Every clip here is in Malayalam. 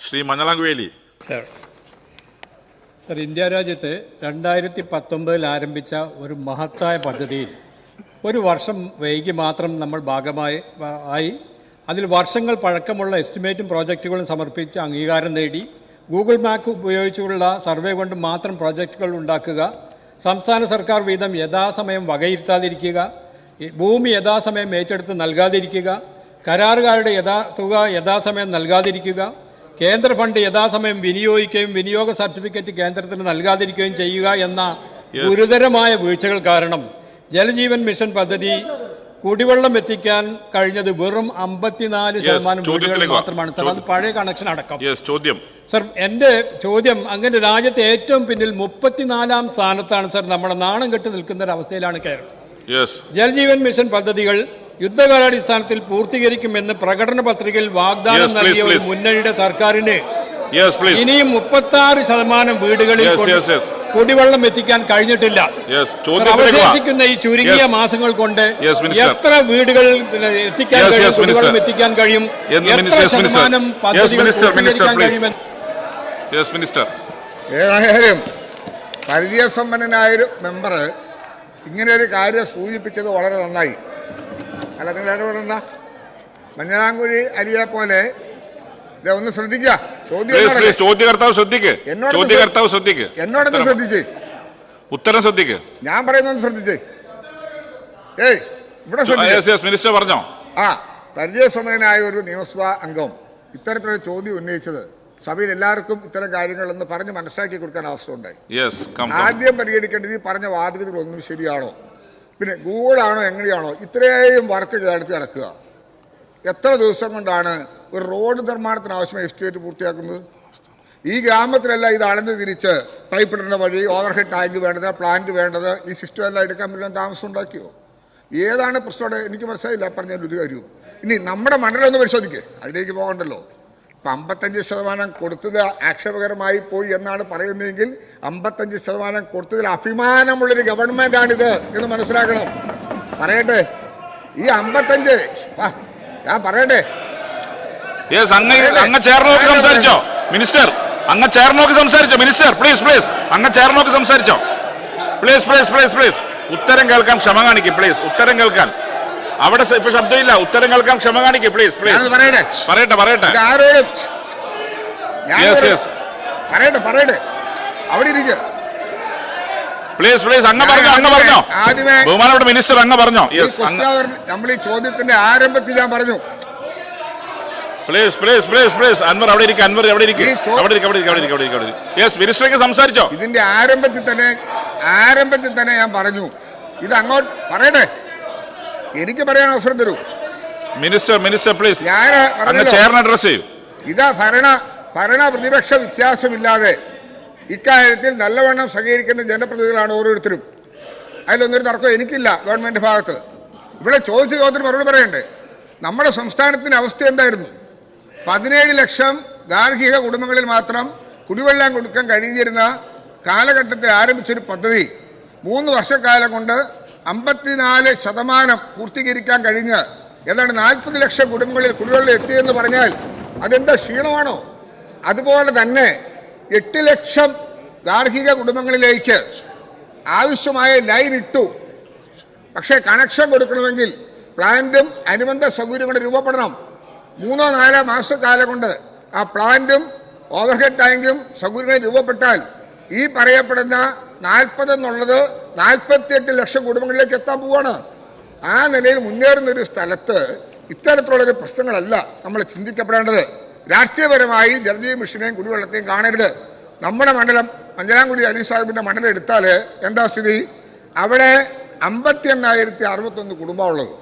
ശ്രീ മഞ്ഞളാങ്കുവേലി. സർ ഇന്ത്യ രാജ്യത്ത് രണ്ടായിരത്തി പത്തൊമ്പതിൽ ആരംഭിച്ച ഒരു മഹത്തായ പദ്ധതിയിൽ ഒരു വർഷം വൈകി മാത്രം നമ്മൾ ഭാഗമായി ആയി. അതിൽ വർഷങ്ങൾ പഴക്കമുള്ള എസ്റ്റിമേറ്റും പ്രോജക്റ്റുകളും സമർപ്പിച്ച് അംഗീകാരം നേടി. ഗൂഗിൾ മാപ്പ് ഉപയോഗിച്ചുള്ള സർവേ കൊണ്ട് മാത്രം പ്രോജക്റ്റുകൾ ഉണ്ടാക്കുക. സംസ്ഥാന സർക്കാർ വീതം യഥാസമയം വകയിരുത്താതിരിക്കുക. ഭൂമി യഥാസമയം ഏറ്റെടുത്ത് നൽകാതിരിക്കുക. കരാറുകാരുടെ യഥാ തുക യഥാസമയം നൽകാതിരിക്കുക. കേന്ദ്ര ഫണ്ട് യഥാസമയം വിനിയോഗിക്കുകയും വിനിയോഗ സർട്ടിഫിക്കറ്റ് കേന്ദ്രത്തിന് നൽകാതിരിക്കുകയും ചെയ്യുക എന്ന ഗുരുതരമായ വീഴ്ചകൾ കാരണം ജലജീവൻ മിഷൻ പദ്ധതി കുടിവെള്ളം എത്തിക്കാൻ കഴിഞ്ഞത് വെറും അമ്പത്തിനാല് ശതമാനം വീടുകളിൽ മാത്രമാണ്. സർ അത് പഴയ കണക്ഷൻ അടക്കം. ചോദ്യം. സർ എന്റെ ചോദ്യം അങ്ങനെ രാജ്യത്തെ ഏറ്റവും പിന്നിൽ മുപ്പത്തിനാലാം സ്ഥാനത്താണ്. സർ നമ്മുടെ നാണം കെട്ടി നിൽക്കുന്ന ഒരു അവസ്ഥയിലാണ് കേരളം. യെസ് ജൽജീവൻ മിഷൻ പദ്ധതികൾ യുദ്ധകാലാടിസ്ഥാനത്തിൽ പൂർത്തീകരിക്കുമെന്ന് പ്രകടന പത്രികയിൽ വാഗ്ദാനം നൽകിയ ഒരു. മുന്നണിയുടെ സർക്കാരിന്. ഇനിയും മുപ്പത്തി ആറ് ശതമാനം വീടുകളിൽ Yes, കൊണ്ട് yes, yes. കുടിവെള്ളം എത്തിക്കാൻ കഴിഞ്ഞിട്ടില്ല. അവശേഷിക്കുന്ന ഈ ചുരുങ്ങിയ മാസങ്ങൾ കൊണ്ട് എത്ര വീടുകളിൽ എത്തിക്കാൻ കുടിവെള്ളം എത്തിക്കാൻ കഴിയും എന്ന് എത്ര Minister, ശതമാനം ഏതായാലും പരിചയസമ്പന്നനായൊരു മെമ്പർ ഇങ്ങനെ ഒരു കാര്യം സൂചിപ്പിച്ചത് വളരെ നന്നായി. അല്ല നിങ്ങൾ ഇടപെടണ്ട മഞ്ഞളാങ്കുഴി അരിയെ പോലെ ഒന്ന് ശ്രദ്ധിക്കുക ചോദ്യം? ചോദ്യകർത്താവ് ശ്രദ്ധിക്ക്. ചോദ്യകർത്താവ് ശ്രദ്ധിക്ക്. എന്നോടൊന്ന് ശ്രദ്ധിച്ച്. ഉത്തരം ശ്രദ്ധിക്ക്. ഞാൻ പറയുന്നൊന്ന് ശ്രദ്ധിച്ചേ. ഏയ് ഇവിടെ മിനിസ്റ്റർ പറഞ്ഞോ? ആ പരിചയസമ്പന്നനായ ഒരു നിയമസഭാ അംഗം ഇത്തരത്തിലൊരു ചോദ്യം ഉന്നയിച്ചത്. സഭയിൽ എല്ലാവർക്കും ഇത്തരം കാര്യങ്ങളൊന്ന് പറഞ്ഞ് മനസ്സിലാക്കി കൊടുക്കാൻ അവസരമുണ്ടായി. ആദ്യം പരിഗണിക്കേണ്ടത് ഈ പറഞ്ഞ വാദഗതികളൊന്നും ശരിയാണോ? പിന്നെ ഗൂഗിളാണോ എങ്ങനെയാണോ ഇത്രയും വർക്ക് കേരളത്തിൽ നടക്കുക. എത്ര ദിവസം കൊണ്ടാണ് ഒരു റോഡ് നിർമ്മാണത്തിന് ആവശ്യമായ എസ്റ്റിമേറ്റ് പൂർത്തിയാക്കുന്നത്? ഈ ഗ്രാമത്തിലല്ല ഇത് അളന്ന് തിരിച്ച് പൈപ്പ് ഇടുന്ന വഴി ഓവർഹെഡ് ടാങ്ക് വേണ്ടത് പ്ലാന്റ് വേണ്ടത് ഈ സിസ്റ്റം എല്ലാം എടുക്കാൻ പറ്റുന്ന താമസം ഉണ്ടാക്കിയോ? ഏതാണ് പ്രശ്നം? എനിക്ക് മനസ്സിലായില്ല. പറഞ്ഞ ഒരു കാര്യവും. ഇനി നമ്മുടെ മണ്ഡലം ഒന്ന് പരിശോധിക്കേ. അതിലേക്ക് പോകണ്ടല്ലോ. അമ്പത്തഞ്ച് ശതമാനം കൊടുത്തത് ആക്ഷേപകരമായി പോയി എന്നാണ് പറയുന്നതെങ്കിൽ അമ്പത്തഞ്ച് ശതമാനം കൊടുത്തതിൽ അഭിമാനമുള്ളൊരു ഗവൺമെന്റാണിത് എന്ന് മനസ്സിലാക്കണം. പറയട്ടെ? ഈ അമ്പത്തഞ്ച് ഞാൻ പറയട്ടെ? അങ്ങ് സംസാരിച്ചോ? മിനിസ്റ്റർ അങ്ങ് നോക്കി സംസാരിച്ചോ? മിനിസ്റ്റർ പ്ലീസ് പ്ലീസ് അങ്ങ് നോക്കി സംസാരിച്ചോ? പ്ലീസ് പ്ലീസ് പ്ലീസ് പ്ലീസ് ഉത്തരം കേൾക്കാൻ ക്ഷമ കാണിക്കും പ്ലീസ് ഉത്തരം കേൾക്കാൻ. അവിടെ ഇപ്പൊ ശബ്ദമില്ല. ഉത്തരം കേൾക്കാൻ ക്ഷമ കാണിക്കും പ്ലീസ് പ്ലീസ് പറയട്ടെ? പറയട്ടെ പറയട്ടെ. ആരോടും പറയട്ടെ പറയട്ടെ. അവിടെ ഇരിക്കുക പ്ലീസ് പ്ലീസ് അങ്ങ് പറഞ്ഞോ അങ്ങ് പറഞ്ഞോ. ബഹുമാനപ്പെട്ട മിനിസ്റ്റർ അങ്ങ് പറഞ്ഞോ. നമ്മൾ ഈ ചോദ്യത്തിന്റെ ആരംഭത്തിൽ ഞാൻ പറഞ്ഞു. Please please please please Anwar അവിടെ ഇരിക്കും അൻവർ അവിടെ ഇരിക്കും. അവിടെ ഇരിക്കും അവിടെ ഇരിക്കും അവിടെ ഇരിക്കും അവിടെ ഇരിക്കും യെസ് മിനിസ്റ്റർക്ക് സംസാരിച്ചോ. ഇതിന്റെ ആരംഭത്തിൽ തന്നെ ആരംഭത്തിൽ തന്നെ ഞാൻ പറഞ്ഞു. ഇത് അങ്ങോട്ട് പറയട്ടെ. എനിക്ക് പറയാൻ അവസരം തരൂ. മിനിസ്റ്റർ മിനിസ്റ്റർ പ്ലീസ് ഞാൻ അഡ്രസ് ചെയ്യൂ. ഇതാ ഭരണ ഭരണ പ്രതിപക്ഷ വ്യത്യാസമില്ലാതെ ഇക്കാര്യത്തിൽ നല്ലവണ്ണം സഹകരിക്കുന്ന ജനപ്രതിനിധികളാണ് ഓരോരുത്തരും. അതിലൊന്നൊരു തർക്കം എനിക്കില്ല ഗവൺമെന്റ് ഭാഗത്ത്. ഇവിടെ ചോദിച്ച ചോദ്യത്തിന് മറുപടി പറയണ്ടേ? നമ്മുടെ സംസ്ഥാനത്തിന്റെ അവസ്ഥ എന്തായിരുന്നു? പതിനേഴ് ലക്ഷം ഗാർഹിക കുടുംബങ്ങളിൽ മാത്രം കുടിവെള്ളം കൊടുക്കാൻ കഴിഞ്ഞിരുന്ന കാലഘട്ടത്തിൽ ആരംഭിച്ചൊരു പദ്ധതി. മൂന്ന് വർഷക്കാലം കൊണ്ട് അമ്പത്തിനാല് ശതമാനം പൂർത്തീകരിക്കാൻ കഴിഞ്ഞ് ഏതാണ്ട് നാൽപ്പത് ലക്ഷം കുടുംബങ്ങളിൽ കുടിവെള്ളം എത്തിയെന്ന് പറഞ്ഞാൽ അതെന്താ ക്ഷീണമാണോ? അതുപോലെ തന്നെ എട്ട് ലക്ഷം ഗാർഹിക കുടുംബങ്ങളിലേക്ക് ആവശ്യമായ ലൈൻ ഇട്ടു. പക്ഷേ കണക്ഷൻ കൊടുക്കണമെങ്കിൽ പ്ലാന്റും അനുബന്ധ സൗകര്യങ്ങളും രൂപപ്പെടണം. മൂന്നോ നാലോ മാസക്കാലം കൊണ്ട് ആ പ്ലാന്റും ഓവർഹെഡ് ടാങ്കും സൗകര്യങ്ങളും രൂപപ്പെട്ടാൽ ഈ പറയപ്പെടുന്ന നാൽപ്പത് എന്നുള്ളത് നാൽപ്പത്തിയെട്ട് ലക്ഷം കുടുംബങ്ങളിലേക്ക് എത്താൻ പോവാണ്. ആ നിലയിൽ മുന്നേറുന്ന ഒരു സ്ഥലത്ത് ഇത്തരത്തിലുള്ളൊരു പ്രശ്നങ്ങളല്ല നമ്മൾ ചിന്തിക്കപ്പെടേണ്ടത്. രാഷ്ട്രീയപരമായി ജലജീവ മിഷനെയും കുടിവെള്ളത്തെയും കാണരുത്. നമ്മുടെ മണ്ഡലം മഞ്ചനാംകുടി അലി സാഹിബിന്റെ മണ്ഡലം എടുത്താൽ എന്താ സ്ഥിതി? അവിടെ അമ്പത്തി എണ്ണായിരത്തി അറുപത്തൊന്ന് കുടുംബമുള്ളത്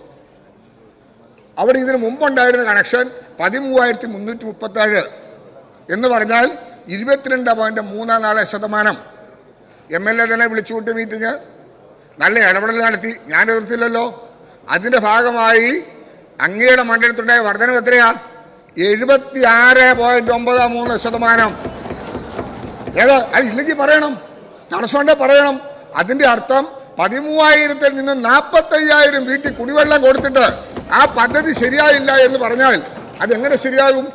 അവിടെ ഇതിന് മുമ്പുണ്ടായിരുന്ന കണക്ഷൻ പതിമൂവായിരത്തി മുന്നൂറ്റി മുപ്പത്തേഴ് എന്ന് പറഞ്ഞാൽ ഇരുപത്തിരണ്ട് പോയിന്റ് മൂന്ന് നാല് ശതമാനം. എം എൽ എ തന്നെ വിളിച്ചുകൊണ്ട് മീറ്റിംഗ് നല്ല ഇടപെടൽ നടത്തി. ഞാൻ എതിർത്തില്ലല്ലോ. അതിന്റെ ഭാഗമായി അങ്ങയുടെ മണ്ഡലത്തിലുണ്ടായ വർധനം എത്രയാ? എഴുപത്തി ആറ് പോയിന്റ് ഒമ്പത് മൂന്ന് ശതമാനം. ഏത്? അത് ഇല്ലെങ്കിൽ പറയണം. തടസ്സമുണ്ടെ പറയണം. അതിന്റെ അർത്ഥം പതിമൂവായിരത്തിൽ നിന്ന് നാൽപ്പത്തയ്യായിരം വീട്ടിൽ കുടിവെള്ളം കൊടുത്തിട്ട് ആ പദ്ധതി ശരിയായില്ല എന്ന് പറഞ്ഞാൽ അതെങ്ങനെ ശരിയാകും?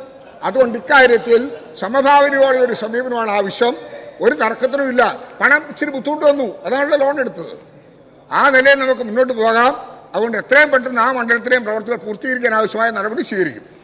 അതുകൊണ്ട് ഇക്കാര്യത്തിൽ സമഭാവനയോടെ ഒരു സമീപനമാണ് ആവശ്യം. ഒരു തർക്കത്തിനും ഇല്ല. പണം ഇച്ചിരി ബുദ്ധിമുട്ട് വന്നു. അതാണല്ലോ ലോൺ എടുത്തത്. ആ നിലയിൽ നമുക്ക് മുന്നോട്ട് പോകാം. അതുകൊണ്ട് എത്രയും പെട്ടെന്ന് ആ മണ്ഡലത്തിലെയും പ്രവർത്തികൾ പൂർത്തീകരിക്കാൻ ആവശ്യമായ നടപടി സ്വീകരിക്കും.